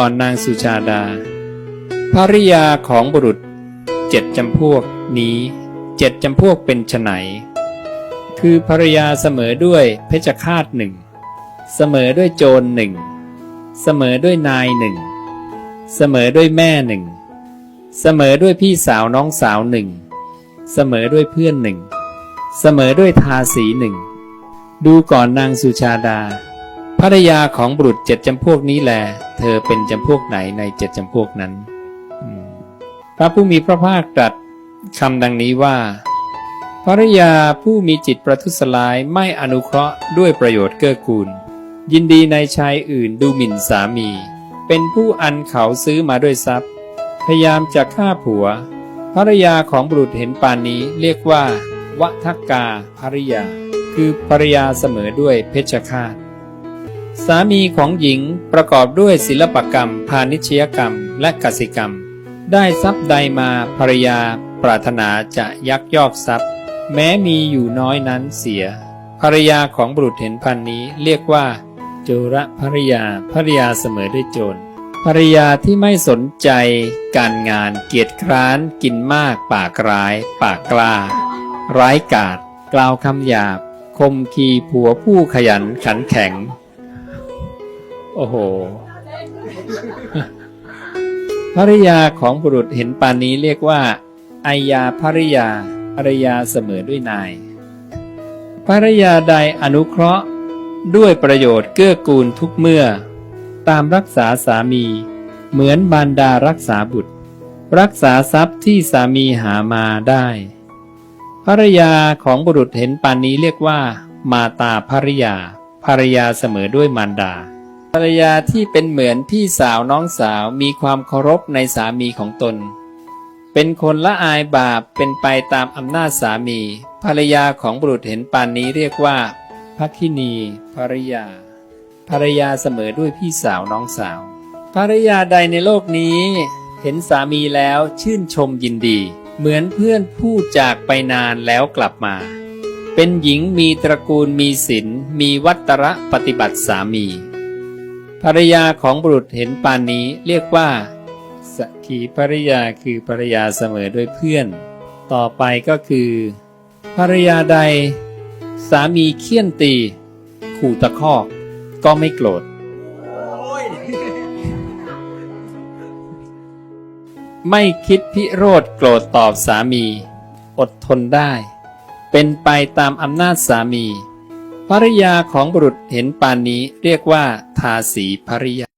ก่อนนางสุชาดา ภริยาของบุรุษเจ็ดจำพวกนี้เจ็ดจำพวกเป็นไฉนคือภรรยาเสมอด้วยเพชฌฆาตหนึ่งเสมอด้วยโจรหนึ่งเสมอด้วยนายหนึ่งเสมอด้วยแม่หนึ่งเสมอด้วยพี่สาวน้องสาวหนึ่งเสมอด้วยเพื่อนหนึ่งเสมอด้วยทาสีหนึ่งดูก่อนนางสุชาดา ภรรยาของบุรุษเจ็ดจำพวกนี้แล เธอเป็นจำพวกไหนในเจ็ดจำพวกนั้น พระผู้มีพระภาคตรัสคำดังนี้ว่าภรรยาผู้มีจิตประทุษร้ายไม่อนุเคราะห์ด้วยประโยชน์เกื้อกูล ยินดีในชายอื่นดูหมิ่นสามี เป็นผู้อันเขาซื้อมาด้วยทรัพย์ พยายามจะฆ่าผัว ภรรยาของบุรุษเห็นปานนี้เรียกว่าวัทกาภริยา คือภรรยาเสมอด้วยเพชฌฆาต สามีของหญิงประกอบด้วยศิลปกรรม พาณิชยกรรม และกสิกรรม ได้ทรัพย์ใดมาภรยาปรารถนาจะยักยอกทรัพย์ แม้มีอยู่น้อยนั้นเสีย ภรยาของบุรุษเห็นพันนี้เรียกว่า โจรภรยาภรรยาเสมอด้วยโจรภรรยาที่ไม่สนใจ การงานเกียจคร้านกินมากปากร้าย ปากกล้า ร้ายกาจกล่าวคำหยาบคมขีผัวผู้ขยันขันแข็ง โอ้โห ภริยาของบุรุษเห็นปานนี้เรียกว่าอายาภริยาภรยาเสมอด้วยนายภรยาใดอนุเคราะห์ด้วยประโยชน์เกื้อกูลทุกเมื่อ ตามรักษาสามี เหมือนบารดารักษาบุตร รักษาทรัพย์ที่สามีหามาได้ภรยาของบุรุษเห็นปานนี้เรียกว่า มาตาภริยาภรยาเสมอด้วยมารดา ภรรยาที่เป็นเหมือนพี่สาวน้องสาวมีความเคารพในสามีของตน เป็นคนละอายบาปเป็นไปตามอำนาจสามี ภรรยาของบุรุษเห็นปานนี้เรียกว่าพักคินีภรรยา ภรรยาเสมอด้วยพี่สาวน้องสาว ภรรยาใดในโลกนี้ เห็นสามีแล้วชื่นชมยินดี เหมือนเพื่อนผู้จากไปนานแล้วกลับมา เป็นหญิงมีตระกูลมีศีลมีวัตระปฏิบัติสามี ภรรยาของบุรุษเห็นปานนี้เรียกว่าสกีภรยาคือภรรยาเสมอด้วยเพื่อน ต่อไปก็คือ ภรรยาใด สามีเคี่ยนตี ขู่ตะคอก ก็ไม่โกรธไม่คิดพิโรธโกรธตอบสามี อดทนได้ เป็นไปตามอำนาจสามี ภริยาของบุรุษเห็นปานนี้เรียกว่าทาสีภริยา